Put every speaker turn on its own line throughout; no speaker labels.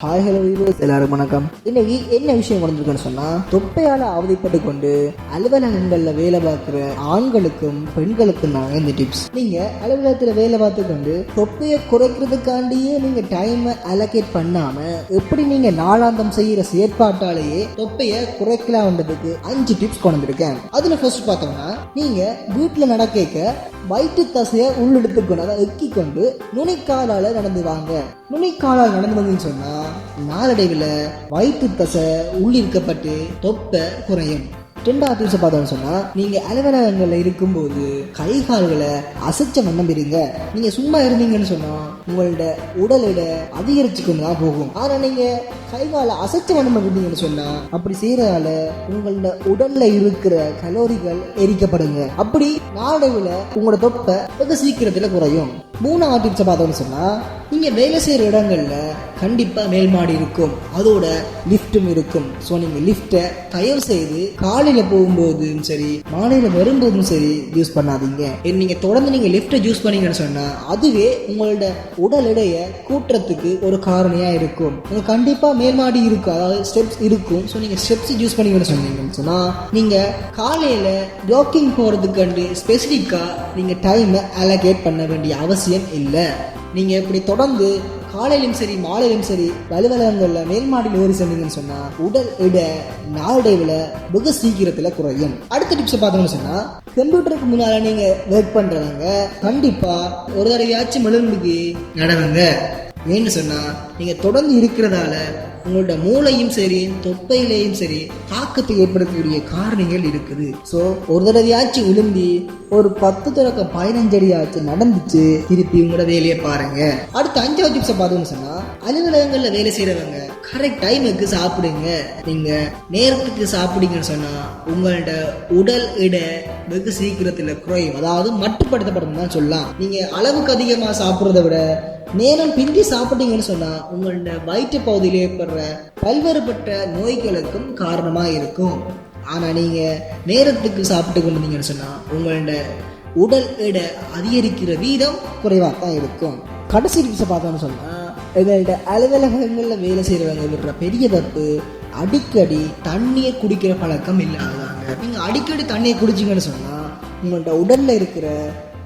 Hi hello viewers எல்லாருக்கும் வணக்கம். இன்னைக்கு என்ன விஷயம் நடந்திருக்குன்னு சொன்னா தொப்பையால அவதிப்பட்டு கொண்டு அலுவலகங்கள்ல வேலை பார்க்குற ஆண்களுக்கும் பெண்களுக்கும் தான் இந்த டிப்ஸ் நீங்க அலுவலகத்துல வேலை பார்த்து கொண்டு தொப்பையை குறைக்கிறதுக்காண்டியே நீங்க டைமை அலோகேட் பண்ணாம எப்படி நீங்க நாளாந்தம் செய்யற செயற்பாட்டாலேயே தொப்பையை குறைக்கலாம்ன்றதுக்கு அஞ்சு டிப்ஸ் கொண்டிருக்கேன் அதில் அதுல ஃபர்ஸ்ட் பார்த்தோம்னா நீங்க வீட்டுல நடக்க வயிற்று தசையை உள்ளெடுத்துக்கொண்டு அதை எக்கி கொண்டு நுனிக்காலால நடந்து வாங்க. நுனிக்காலால் நடந்து வந்தீங்கன்னு சொன்னா நாளடைவில் வயிற்று தசை உள்ளிருக்கப்பட்டு தொப்பை குறையும். ரெண்டாவது டிப்ஸ் பார்த்தோம்னு சொன்னா நீங்க அலுவலகங்கள்ல இருக்கும்போது கை கால்களை அசைச்ச வண்ணம் இருங்க. நீங்க சும்மா இருந்தீங்கன்னு சொன்னா உங்களோட உடல் எடை அதிகரிச்சு தான் போகும். ஆனா நீங்க கை காலை அசைச்ச வண்ணம் இருந்தீங்கன்னு சொன்னா அப்படி செய்யறதால உங்களோட உடல்ல இருக்கிற கலோரிகள் எரிக்கப்படுங்க. அப்படி நாளடைவில் உங்களோட தொப்பை வெகு சீக்கிரத்துல குறையும். மூணாவது டிப்ஸை பார்த்தோம்னு சொன்னா நீங்க வேலை செய்யற இடங்கள்ல கண்டிப்பா மேல் மாடி இருக்கும். அதோட லிஃப்ட்டும் இருக்கும். ஸோ நீங்க லிஃப்ட்டை தயவு செய்து காலையில போகும்போதும் சரி மாலையில வரும்போதும் சரி யூஸ் பண்ணாதீங்க. நீங்கள் நீங்க தொடர்ந்து நீங்க லிஃப்ட்டை யூஸ் பண்ணீங்கன்னு சொன்னா அதுவே உங்களோட உடல் எடையை கூட்டுறதுக்கு ஒரு காரணியா இருக்கும். நீங்கள் கண்டிப்பா மேல் மாடி இருக்கும் அதாவது ஸ்டெப்ஸ் இருக்கும். ஸோ நீங்கள் ஸ்டெப்ஸ் யூஸ் பண்ணீங்கன்னு சொன்னீங்கன்னு சொன்னால் நீங்கள் காலையில் வாக்கிங் போகிறதுக்கு ஸ்பெசிஃபிக்காக நீங்கள் டைமை அலோகேட் பண்ண வேண்டிய அவசியம் இல்லை. நீங்கள் இப்படி தொடர்ந்து காலையிலும் சரி மாலையிலும் சரி வலுவலகங்களில் மேல் மாடியில் ஏறி சென்றீங்கன்னு சொன்னால் உடல் எடை நாளடைவில் மிக சீக்கிரத்தில் குறையும். அடுத்த டிப்ஸ் பார்த்தோம்னு சொன்னால் கம்ப்யூட்டருக்கு முன்னால் நீங்கள் ஒர்க் பண்ணுறவங்க கண்டிப்பாக ஒரு தடவையாச்சும் எழுந்துக்கு நடவுங்க ஏன்னு சொன்னால் நீங்கள் தொடர்ந்து இருக்கிறதால உங்களோட மூளையும் சரி தொப்பையிலையும் சரி தாக்கத்தை ஏற்படுத்தக்கூடிய காரணிகள் இருக்குது. ஸோ ஒரு தடவையாச்சும் விழுந்தி ஒரு பத்து தொடக்க பதினஞ்சு அடியாச்சும் நடந்துச்சு திருப்பி உங்களோட வேலையை பாருங்க. அடுத்த அஞ்சாவது டிப்ஸை பார்த்தோம்னு சொன்னா அலுவலகங்களில் வேலை செய்யறவங்க கரெக்ட் டைமுக்கு சாப்பிடுங்க. நீங்க நேரத்துக்கு சாப்பிடுங்கன்னு சொன்னா உங்களோட உடல் எடை வெகு சீக்கிரத்தில் குறையும். அதாவது மட்டுப்படுத்தப்படும் தான் சொல்லலாம். நீங்க அளவுக்கு அதிகமாக சாப்பிட்றத விட நேரம் பிந்தி சாப்பிட்டீங்கன்னு சொன்னால் உங்களோட வயிற்று பகுதியில் ஏற்படுற பல்வேறுபட்ட நோய்களுக்கும் காரணமாக இருக்கும். ஆனால் நீங்கள் நேரத்துக்கு சாப்பிட்டு கொண்டிருந்தீங்கன்னு சொன்னால் உங்களோட உடல் எடை அதிகரிக்கிற வீதம் குறைவாக தான் இருக்கும். கடைசி டிப்ஸை பார்த்தோம்னு சொன்னால் எங்கள்கிட்ட அலுவலகங்களில் வேலை செய்கிறவங்க விடுற பெரிய தப்பு அடிக்கடி தண்ணியை குடிக்கிற பழக்கம் இல்லாதாங்க நீங்கள் அடிக்கடி தண்ணியை குடிச்சிங்கன்னு சொன்னால் உங்களோட உடலில் இருக்கிற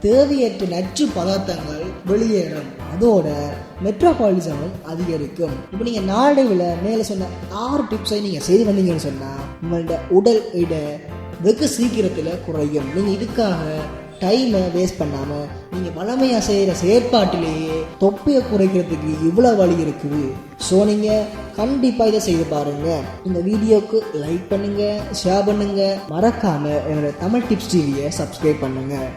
தேவையற்ற நச்சு பதார்த்தங்கள் வெளியேறும். அதோட மெட்ரோபாலிசமும் அதிகரிக்கும். இப்போ நீங்கள் நாளடைவில் மேலே சொன்ன ஆறு டிப்ஸை நீங்கள் செய்து வந்தீங்கன்னு சொன்னால் உங்களோட உடல் இடை வெகு சீக்கிரத்தில் குறையும். நீங்கள் இதுக்காக டைமை வேஸ்ட் பண்ணாமல் நீங்கள் வளமையாக செய்கிற செயற்பாட்டிலேயே தொப்பையை குறைக்கிறதுக்கு இவ்வளோ வழி இருக்குது. ஸோ நீங்கள் கண்டிப்பாக இதை செய்து பாருங்கள் இந்த வீடியோவுக்கு லைக் பண்ணுங்கள் ஷேர் பண்ணுங்கள் மறக்காமல் என்னோட தமிழ் டிப்ஸ் டிவியை சப்ஸ்கிரைப் பண்ணுங்கள்